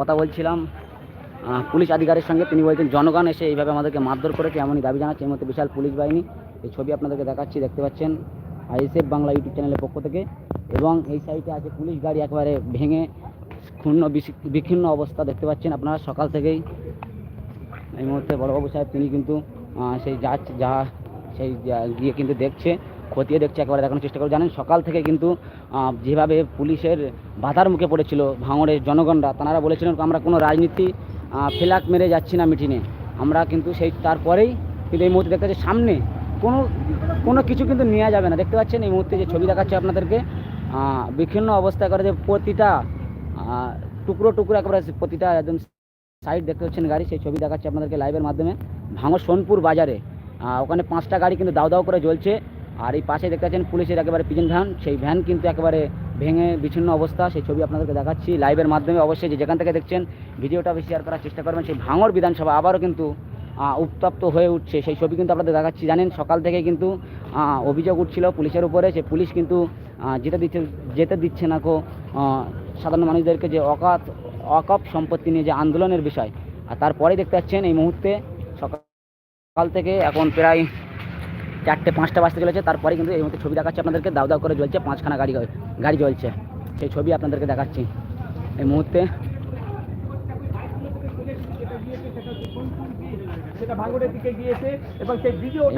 কথা বলছিলাম পুলিশ আধিকারের সঙ্গে। তিনি বলছেন, জনগণ এসে এইভাবে আমাদেরকে মারধর করেছে, এমনই দাবি জানাচ্ছে। এই মধ্যে বিশাল পুলিশ বাহিনী। এই ছবি আপনাদেরকে দেখাচ্ছি, দেখতে পাচ্ছেন। আইএসএফ বাংলা ইউটিউব চ্যানেলের পক্ষ থেকে। এবং এই সাইডে আছে পুলিশ গাড়ি একেবারে ভেঙে, ক্ষুণ্ণ বিক্ষিন্ন অবস্থা দেখতে পাচ্ছেন আপনারা সকাল থেকেই। এই মুহূর্তে বড়বাবু সাহেব, তিনি কিন্তু সেই যা যা, সেই গিয়ে কিন্তু দেখছে। খতিয়ে দেখছে, একেবারে দেখানোর চেষ্টা করে। জানেন, সকাল থেকে কিন্তু যেভাবে পুলিশের বাধার মুখে পড়েছিল ভাঙড়ের জনগণরা, তারা বলেছিলেন, আমরা কোনো রাজনীতি ফেলাক মেরে যাচ্ছি না মিটিংয়ে। আমরা কিন্তু সেই, তারপরেই কিন্তু এই মুহূর্তে দেখতে পাচ্ছি, সামনে কোনো কোনো কিছু কিন্তু নেওয়া যাবে না। দেখতে পাচ্ছেন, এই মুহূর্তে যে ছবি দেখাচ্ছে আপনাদেরকে বিচ্ছিন্ন অবস্থা করে যে প্রতিটা টুকরো টুকরো একেবারে প্রতিটা একদম সাইড দেখতে পাচ্ছেন গাড়ি, সেই ছবি দেখাচ্ছে আপনাদেরকে লাইভের মাধ্যমে। ভাঙর সোনপুর বাজারে ওখানে পাঁচটা গাড়ি কিন্তু দাও দাও করে জ্বলছে। আর এই পাশে দেখতে পাচ্ছেন পুলিশের একেবারে পিজন ভ্যান সেই ভ্যান কিন্তু একেবারে ভেঙে বিচ্ছিন্ন অবস্থা, সেই ছবি আপনাদেরকে দেখাচ্ছি। লাইভের মাধ্যমে অবশ্যই যে যেখান থেকে দেখছেন, ভিডিওটা শেয়ার করার চেষ্টা করবেন। সেই ভাঙর বিধানসভা আবারও কিন্তু উত্তপ্ত হয়ে উঠছে। সেই ছবি কিন্তু আপনাদের দেখাচ্ছি। জানেন, সকাল থেকে কিন্তু অভিযোগ উঠছিল পুলিশের উপরে সে পুলিশ কিন্তু যেতে দিচ্ছে যেতে দিচ্ছে না কো সাধারণ মানুষদেরকে যে অকাত, অকপ সম্পত্তি নিয়ে যে আন্দোলনের বিষয়। আর তারপরে দেখতে পাচ্ছেন এই মুহূর্তে সকাল থেকে এখন প্রায় চারটে পাঁচটা বাজতে চলেছে। তারপরে কিন্তু এই মুহূর্তে ছবি দেখাচ্ছে আপনাদেরকে। দাও দাও করে জ্বলছে পাঁচখানা গাড়ি গাড়ি জ্বলছে। সেই ছবি আপনাদেরকে দেখাচ্ছি। এই মুহূর্তে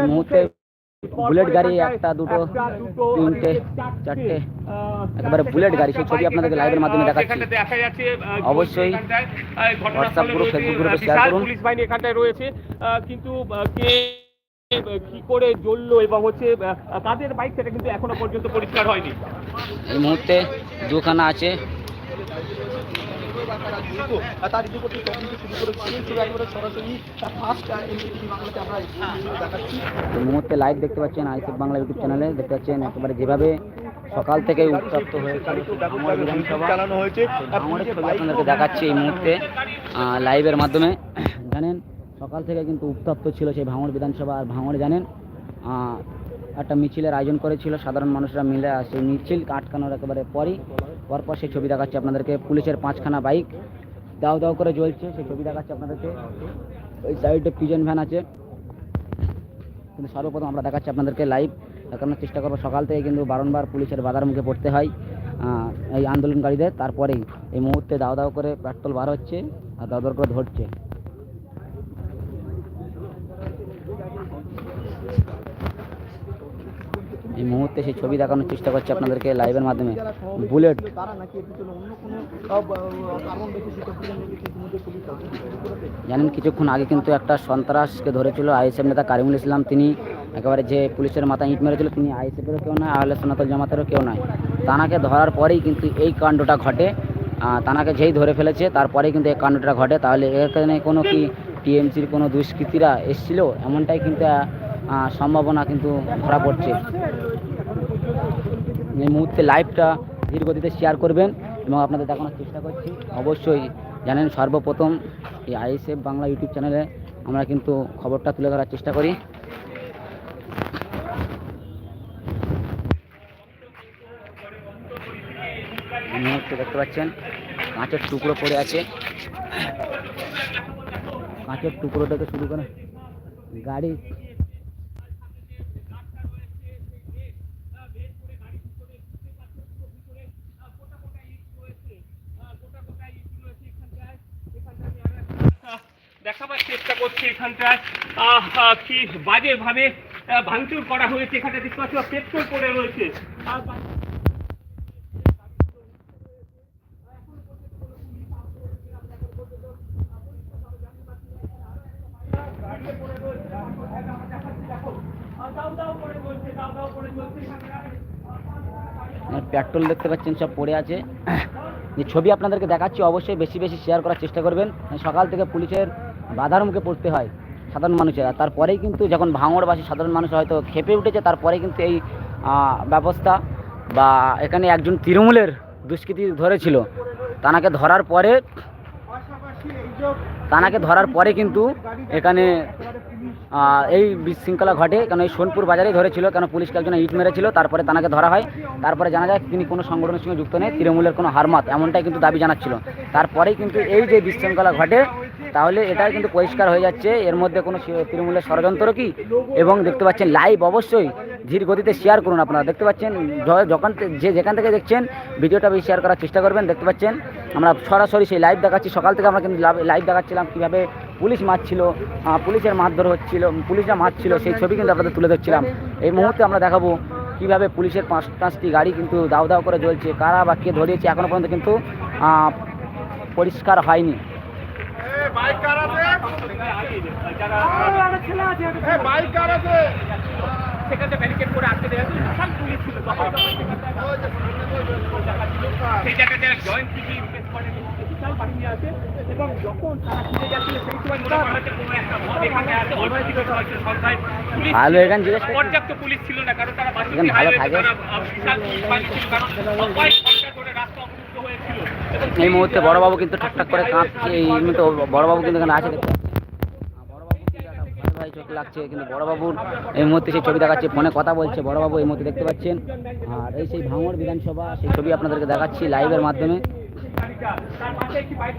এই মুহূর্তে বুলেট গাড়ি একটা দুটো তিনটে চারটে একেবারে বুলেট গাড়ি সেই ছবি আপনাদেরকে লাইভের মাধ্যমে দেখাচ্ছি। অবশ্যই হোয়াটসঅ্যাপ গ্রুপ, ফেসবুক গ্রুপে শেয়ার করুন। পুলিশ বাহিনী এখানটায় রয়েছে কিন্তু কে কি করে জ্বললো এবং হচ্ছে কাদের বাইক সেটা কিন্তু এখনও পর্যন্ত পরিষ্কার হয়নি। এই মুহূর্তে দুখানা আছে। এই মুহূর্তে লাইভ দেখতে পাচ্ছেন আইসিএফ বাংলা ইউটিউব চ্যানেলে দেখতে পাচ্ছেন একেবারে যেভাবে সকাল থেকে উত্তপ্ত হয়েছে বিধানসভা। চালানো ছবি আপনাদেরকে দেখাচ্ছি এই মুহূর্তে লাইভের মাধ্যমে। জানেন সকাল থেকে কিন্তু উত্তপ্ত ছিল সেই ভাঙড় বিধানসভা আর ভাঙড়ে জানেন একটা মিছিলের আয়োজন করেছিল, সাধারণ মানুষরা মিলে, আর সেই মিছিল আটকানোর একেবারে পরই, পরপর সেই ছবি দেখাচ্ছি আপনাদেরকে, পুলিশের পাঁচখানা বাইক, দাও দাও করে জ্বলছে, সেই ছবি দেখাচ্ছি আপনাদেরকে, ওই সাইডে পিজন ভ্যান আছে, কিন্তু সর্বপ্রথম আমরা দেখাচ্ছি আপনাদেরকে লাইভ দেখানোর চেষ্টা করব, সকাল থেকে কিন্তু বারংবার পুলিশের বাধার মুখে পড়তে হয় এই আন্দোলনকারীদের, তারপরেই এই মুহূর্তে দাও দাও করে পেট্রোল বার হচ্ছে, আর দাও দাও করে ধরছে। এই মুহূর্তে সেই ছবি দেখানোর চেষ্টা করছে আপনাদেরকে লাইভের মাধ্যমে। বুলেট জানেন, কিছুক্ষণ আগে কিন্তু একটা সন্ত্রাসকে ধরেছিল আইএসএফ নেতা কারিমুল ইসলাম। তিনি একেবারে যে পুলিশের মাথায় ইট মেরেছিল, তিনি আইএসএফেরও কেউ নয়, আহলে সোনাতল জামাতেরও কেউ নয়। তানাকে ধরার পরেই কিন্তু এই কাণ্ডটা ঘটে। তানাকে যেই ধরে ফেলেছে, তারপরেই কিন্তু এই কাণ্ডটা ঘটে। তাহলে এখানে কোনো কি টিএমসির কোনো দুষ্কৃতীরা এসেছিল? এমনটাই কিন্তু সম্ভাবনা কিন্তু ধরা পড়ছে। এই মুহূর্তে লাইভটা ধীর গতিতে শেয়ার করবেন এবং আপনাদের দেখানোর চেষ্টা করছি। অবশ্যই জানেন সর্বপ্রথম এই আইএসএফ বাংলা ইউটিউব চ্যানেলে আমরা কিন্তু খবরটা তুলে ধরার চেষ্টা করি। মুহূর্তে দেখতে পাচ্ছেন, কাঁচের টুকরো পড়ে আছে। কাঁচের টুকরো থেকে শুরু করে গাড়ি দেখাবার চেষ্টা করছি এখানটায়। কি বাজে ভাবে ভাঙচুর করা হয়েছে এখানে দেখতে পাচ্ছি, পেট্রোল পড়ে রয়েছে। আর পেট্রোল দেখতে পাচ্ছেন, সব পড়ে আছে। যে ছবি আপনাদেরকে দেখাচ্ছি, অবশ্যই বেশি বেশি শেয়ার করার চেষ্টা করবেন। সকাল থেকে পুলিশের বাধার মুখে পড়তে হয় সাধারণ মানুষের। তারপরেই কিন্তু যখন ভাঙড়বাসী সাধারণ মানুষ হয়তো খেপে উঠেছে তারপরে কিন্তু এই ব্যবস্থা বা এখানে একজন তৃণমূলের দুষ্কৃতি ধরেছিল। তানাকে ধরার পরে, তানাকে ধরার পরে কিন্তু এখানে এই বিশৃঙ্খলা ঘটে। কারণ এই সোনপুর বাজারেই ধরেছিল, কেন পুলিশকে একজন ইট মেরেছিল, তারপরে তাকে ধরা হয়। তারপরে জানা যায় তিনি কোনো সংগঠনের সঙ্গে যুক্ত নেই, তৃণমূলের কোনো হারমাত এমনটাই কিন্তু দাবি জানাচ্ছিল। তারপরেই কিন্তু এই যে বিশৃঙ্খলা ঘটে, তাহলে এটাই কিন্তু পরিষ্কার হয়ে যাচ্ছে। এর মধ্যে কোনো তৃণমূলের ষড়যন্ত্র কি? এবং দেখতে পাচ্ছেন লাইভ অবশ্যই ধীর গতিতে শেয়ার করুন আপনারা। দেখতে পাচ্ছেন যখন যে যেখান থেকে দেখছেন, ভিডিওটা বেশি শেয়ার করার চেষ্টা করবেন। দেখতে পাচ্ছেন, আমরা সরাসরি সেই লাইভ দেখাচ্ছি। সকাল থেকে আমরা কিন্তু লাইভ দেখাচ্ছিলাম কীভাবে পুলিশ মারছিল পুলিশের মারধর হচ্ছিল পুলিশরা মারছিল সেই ছবি কিন্তু আপনাদের তুলে ধরছিলাম। এই মুহূর্তে আমরা দেখাবো কীভাবে পুলিশের পাঁচ পাঁচটি গাড়ি কিন্তু দাও দাও করে জ্বলছে কারা বা কে ধরিয়েছে এখনও পর্যন্ত কিন্তু পরিষ্কার হয়নি। সেখানে ব্যারিকেড করে আটকে দেওয়া হয়েছিল বিশাল পুলিশ ছিল সেই জায়গাতে জয়েন্ট বিশাল আছে এবং যখন তারা ফিরে যাচ্ছিল সেই সময় ভালো, এখানে জিজ্ঞেস পর্যাপ্ত পুলিশ ছিল না কারণ তারা ভালো থাকে। এই মুহূর্তে বড়বাবু কিন্তু ঠাকঠাক করে কাঁপছে এই মুহূর্তে বড়বাবু কিন্তু এখানে আছে। ভয় চোখ লাগছে কিন্তু বড়বাবুর এই মুহূর্তে সেই ছবি দেখাচ্ছে ফোনে কথা বলছে বড়বাবু এই মুহূর্তে দেখতে পাচ্ছেন। আর এই সেই ভাঙড় বিধানসভা সেই ছবি আপনাদেরকে দেখাচ্ছি লাইভের মাধ্যমে। তার পাশে একটি বাইক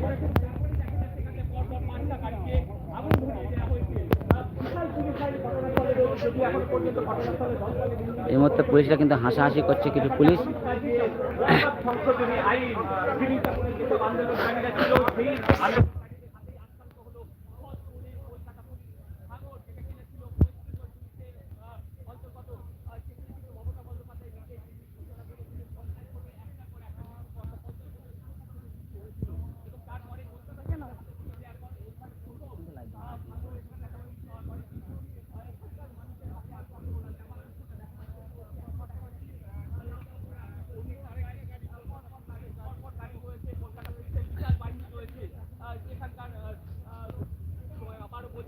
এই মুহূর্তে পুলিশরা কিন্তু হাসাহাসি করছে কিছু পুলিশ আইন বিরোধিতা করে যেসব আন্দোলনকারীরা ছিল সেই আন্দোলন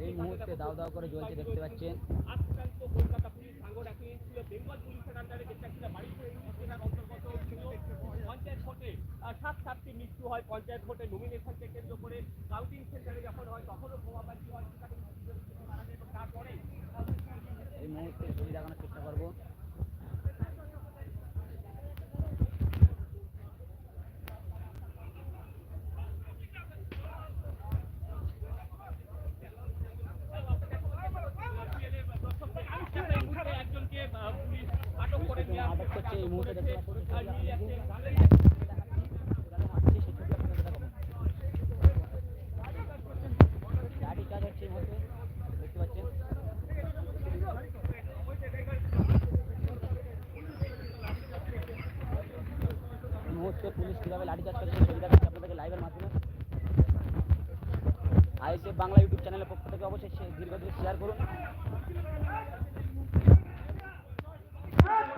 এই মুহূর্তে দাও দাও করে জ্বলছে দেখতে পাচ্ছেন। পঞ্চায়েত ভোটে সাত সাতটি মৃত্যু হয় পঞ্চায়েত ভোটে নমিনেশনকে কেন্দ্র করে কাউন্টিং সেন্টারে যখন হয় তখনও বোমাবাজি হয় তারপরে এই মুহূর্তে ছবি দেখানোর চেষ্টা করব একজনকে আহ, পুলিশ আটক করে নিয়ে আটক করছে এই মুহূর্তে দেখতে পাচ্ছেন আর নিয়ে যাচ্ছে গাড়ি লাঠি চার্জ হচ্ছে এই মুহূর্তে পুলিশ কীভাবে লাঠি চার্জ করছে ছবি দেখাচ্ছি আপনাদেরকে লাইভের মাধ্যমে। আইএসএফ বাংলা ইউটিউব চ্যানেলের পক্ষ থেকে অবশ্যই দীর্ঘদিন শেয়ার করুন।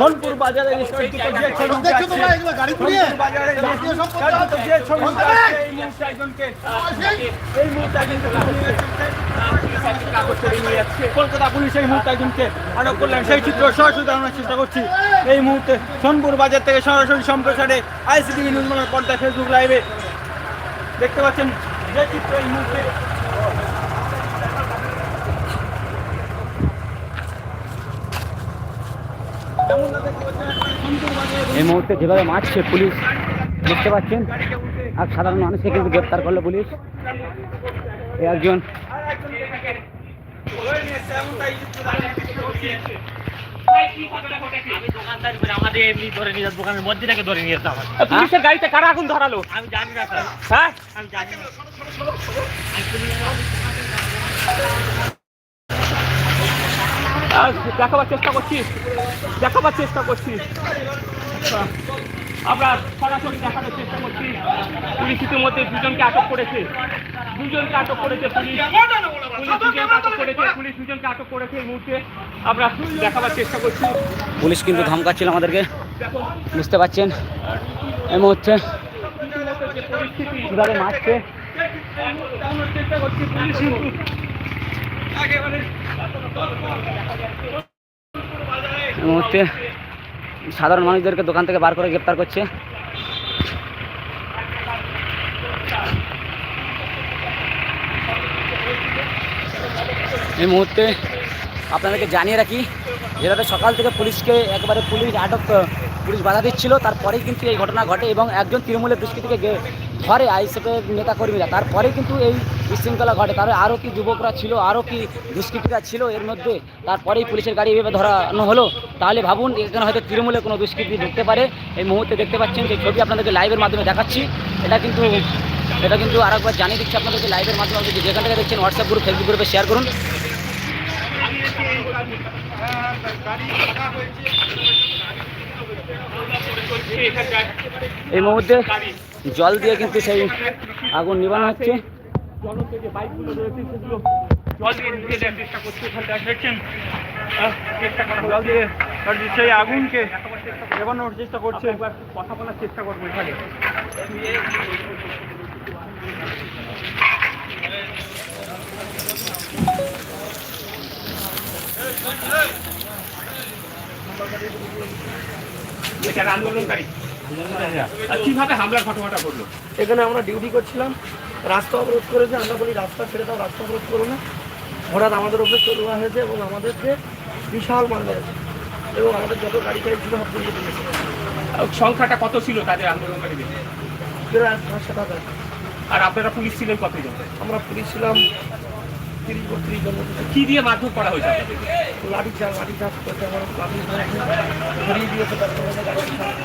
সোনপুর বাজারে কলকাতা পুলিশ এই মুহূর্তে একজনকে আটক করলেন। সেই চিত্র সরাসরি দেখানোর চেষ্টা করছি। এই মুহূর্তে সোনপুর বাজার থেকে সরাসরি সম্প্রসারে আইসিটিভি নিউজ বাংলার পর্দা ফেসবুক লাইভে দেখতে পাচ্ছেন যে চিত্র এই মুহূর্তে যেমনটা দেখতে পাচ্ছেন সোনপুর বাজারে এই মুহূর্তে যেভাবে মারছে পুলিশ দেখতে পাচ্ছেন? আর সাধারণ মানুষকে কিন্তু গ্রেপ্তার করল পুলিশ। এই একজন পুলিশের গাড়িতে কারা আগুন ধরালো? আমি জানি না হ্যাঁ? দেখাবার চেষ্টা করছি। দেখাবার চেষ্টা করছি। আমরা সরাসরি দেখানোর চেষ্টা করছি। পুলিশ ইতিমধ্যে দুজনকে আটক করেছে। দুজনকে আটক করেছে পুলিশ। পুলিশ দুজনকে আটক করেছে পুলিশ দুজনকে আটক করেছে এই মুহূর্তে। আমরা দেখাবার চেষ্টা করছি। পুলিশ কিন্তু ধমকাচ্ছিল আমাদেরকে। বুঝতে পারছেন? এই মুহূর্তে কীভাবে মারছে। চেষ্টা করছি পুলিশ কিন্তু একেবারে এই মুহূর্তে সাধারণ মানুষদেরকে দোকান থেকে বার করে গ্রেপ্তার করছে। এই মুহূর্তে আপনাদেরকে জানিয়ে রাখি যেটাতে সকাল থেকে পুলিশকে একবারে পুলিশ আটক, পুলিশ বাধা দিচ্ছিল, তারপরেই কিন্তু এই ঘটনা ঘটে এবং একজন তৃণমূলের দুষ্কৃতীকে ধরে আইসেফের নেতাকর্মীরা। তারপরেই কিন্তু এই বিশৃঙ্খলা ঘটে। তারপরে আরও কি যুবকরা ছিল, আরও কি দুষ্কৃতীরা ছিল এর মধ্যে? তারপরেই পুলিশের গাড়ি এভাবে ধরানো হলো। তাহলে ভাবুন, এখানে হয়তো তৃণমূলে কোনো দুষ্কৃতী ঢুকতে পারে। এই মুহূর্তে দেখতে পাচ্ছেন যে ছবি আপনাদেরকে লাইভের মাধ্যমে দেখাচ্ছি। এটা কিন্তু এটা কিন্তু আরেকবার জানিয়ে দিচ্ছি আপনাদেরকে লাইভের মাধ্যমে। যেখান থেকে দেখছেন হোয়াটসঅ্যাপ গ্রুপ ফেসবুক গ্রুপে শেয়ার করুন। এই মুহূর্তে জল দিয়ে কিন্তু সেই আগুন নিবানো হচ্ছে। জনতে যে বাইকগুলো রয়েছে সেগুলো জল দিয়ে নিয়ে দেওয়ার চেষ্টা করছে। ওখানটা দেখছেন? চেষ্টা করা জল দিয়ে সেই আগুনকে নেবানোর চেষ্টা করছে। একবার কথা বলার চেষ্টা করব এখানে। আন্দোলনকারী। আর কীভাবে হামলার ঘটনাটা ঘটলো? এখানে আমরা ডিউটি করছিলাম। রাস্তা অবরোধ করেছে আমরা বলি রাস্তা ছেড়ে দাও রাস্তা অবরোধ করো না। হঠাৎ আমাদের উপরে চলুয়া হয়েছে এবং আমাদেরকে বিশাল মাল মেরেছে এবং আমাদের যত গাড়ি টাড়ি ছিল সব পুড়িয়ে দিয়েছে। সংখ্যাটা কত ছিল তাদের আন্দোলনকারীদের? প্রায় পাঁচ সাত হাজার। আর আপনারা পুলিশ ছিলেন কতজন? আমরা পুলিশ ছিলাম তিরিশ বত্রিশ জন কি দিয়ে মারধর করা হয়েছে? লাঠি চাল লাঠি চাষ করতে আমার লাঠি ধরিয়ে দিয়েছে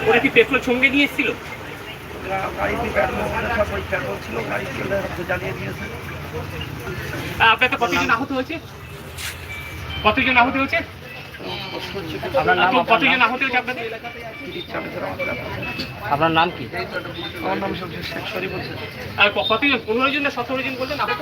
ওরা কি পেট্রোল সঙ্গে নিয়ে এসেছিল? গাড়িতে জ্বালিয়ে দিয়েছে। আপনার কতজন আহত হয়েছে? কতজন আহত হয়েছে? আপনার নাম কি? আমার নাম সবচেয়ে শেখ শরীফ বলছেন কতজন পনেরো জন না সতেরো জন বললেন আহত।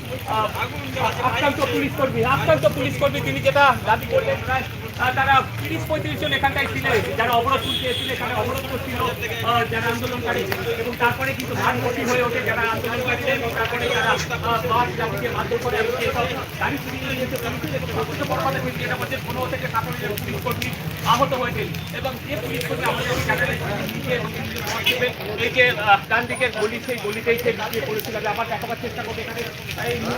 আক্রান্ত পুলিশ কর্মী আক্রান্ত পুলিশ কর্মী, তিনি যেটা দাবি করলেন, প্রায় তারা তিরিশ পঁয়ত্রিশ জন এখানটায় ছিলেন যারা অবরোধ তুলতে এসেছিল, এখানে অবরোধ করছিল যারা আন্দোলনকারী, এবং তারপরে কিন্তু ভারমুখী হয়ে ওঠে যারা আন্দোলনকারী, এবং তারপরে যারা বাস করে সবচেয়ে বড় কথা হচ্ছে যেটা বলছে পনেরো থেকে সতেরো পুলিশ কর্মী আহত হয়েছেন, এবং যে পুলিশ কর্মী আমাদের ডান দিকের গলি, সেই গলিতেই সে লুকিয়ে পড়েছিল আবার দেখাবার চেষ্টা করব এখানে।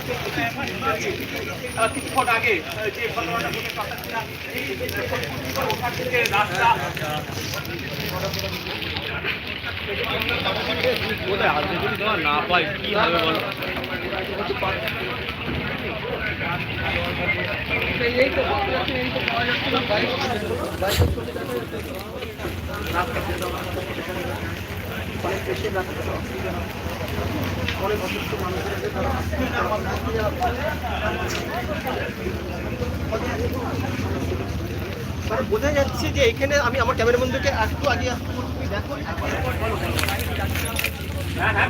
এই মুহূর্তে আহ, কিছুক্ষণ আগে আহ, যে ঘটনাটা ঘটে কথা ছিল এই যে অনেক অসুস্থ বোঝা যাচ্ছে যে এখানে আমি আমার ক্যামেরা বন্ধুকে একটু আগে দেখো হ্যাঁ, হ্যাঁ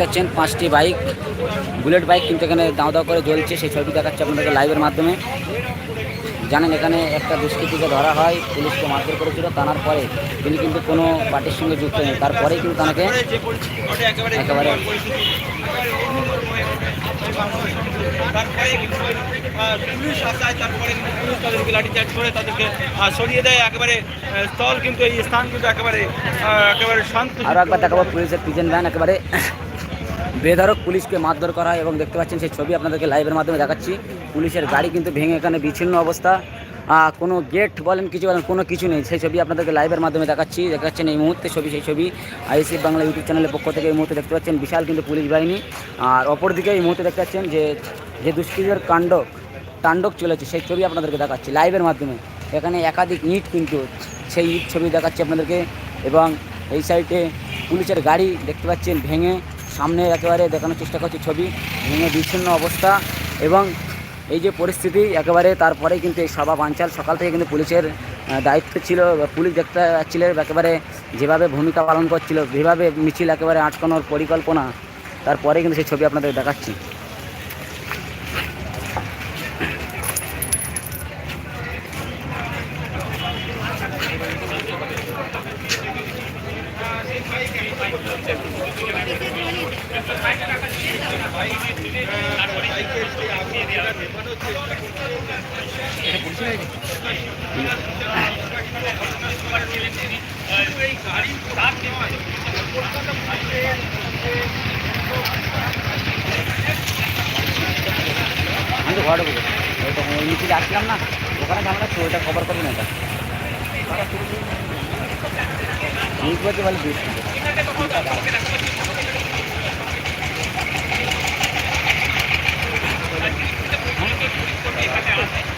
পাচ্ছেন পাঁচটি বাইক, বুলেট বাইক কিন্তু এখানে দাও দাও করে জ্বলছে। সেই ছবি দেখাচ্ছে আপনাদেরকে লাইভের মাধ্যমে। জানেন এখানে একটা দুষ্কৃতীকে ধরা হয়, পুলিশকে মারধর করেছিল টানার পরে তিনি কিন্তু কোনো পার্টির সঙ্গে যুক্ত নেই তারপরেই কিন্তু তাকে একেবারে তারপরে পুলিশ তারপরে দেয় একেবারে স্থল একবার দেখাবো, পুলিশের পিজন ভ্যান একেবারে বেধরক পুলিশকে মারধর করা হয় এবং দেখতে পাচ্ছেন সেই ছবি আপনাদেরকে লাইভের মাধ্যমে দেখাচ্ছি। পুলিশের গাড়ি কিন্তু ভেঙে এখানে বিচ্ছিন্ন অবস্থা। কোনো গেট বলেন কিছু বলেন, কোনো কিছু নেই। সেই ছবি আপনাদেরকে লাইভের মাধ্যমে দেখাচ্ছি। দেখাচ্ছেন এই মুহূর্তে ছবি, সেই ছবি আইসি বাংলা ইউটিউব চ্যানেলের পক্ষ থেকে এই মুহূর্তে দেখতে পাচ্ছেন বিশাল কিন্তু পুলিশ বাহিনী। আর অপরদিকে এই মুহূর্তে দেখতে পাচ্ছেন যে যে দুষ্কৃতীদের কাণ্ড তাণ্ডব চলেছে, সেই ছবি আপনাদেরকে দেখাচ্ছি লাইভের মাধ্যমে। এখানে একাধিক ইট কিন্তু, সেই ইট ছবি দেখাচ্ছি আপনাদেরকে। এবং এই সাইডে পুলিশের গাড়ি দেখতে পাচ্ছেন ভেঙে সামনে একেবারে দেখানোর চেষ্টা করছি ছবি, ভেঙে বিচ্ছিন্ন অবস্থা এবং এই যে পরিস্থিতি, একেবারে তারপরে কিন্তু এই সভা বাঞ্চাল সকাল থেকে কিন্তু পুলিশের দায়িত্ব ছিল পুলিশ দেখতে পাচ্ছিল, একেবারে যেভাবে ভূমিকা পালন করছিল, যেভাবে মিছিল একেবারে আটকানোর পরিকল্পনা, তারপরে কিন্তু সেই ছবি আপনাদের দেখাচ্ছি। আমি তো ঘরে ঢুকবো ওই তখন না, ওখানে ছিল ওইটা খবর করবি না এটা নিউজ বলতে বলে দিস। এই হাই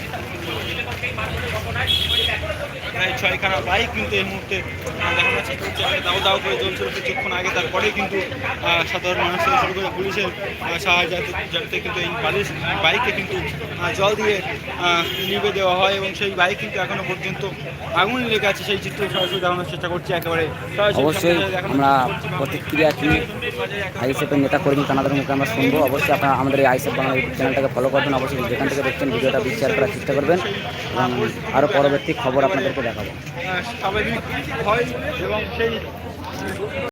প্রায় ছয়খানা বাইক কিন্তু এই মুহূর্তে দেখানো যাচ্ছে দাও দাও করে জ্বলছিল কিছুক্ষণ আগে। তারপরে কিন্তু সাধারণ মানুষ থেকে শুরু করে পুলিশের সাহায্যে কিন্তু এই বালিশ বাইকে কিন্তু জল দিয়ে নিভে দেওয়া হয় এবং সেই বাইক কিন্তু এখনও পর্যন্ত আগুন লেগে আছে সেই চিত্র সরাসরি দেখানোর চেষ্টা করছি একেবারে অবশ্যই আমরা। প্রতিক্রিয়া কি আইএসএফের নেতা কর্মী তাদের মুখে আমরা শুনব। অবশ্যই আপনারা আমাদের এই আইএসএফ বাংলা চ্যানেলটাকে ফলো করবেন। অবশ্যই যেখান থেকে দেখছেন ভিডিওটা শেয়ার করার চেষ্টা করবেন। এবং আরও পরবর্তী খবর আপনাদেরকে দেখাবো।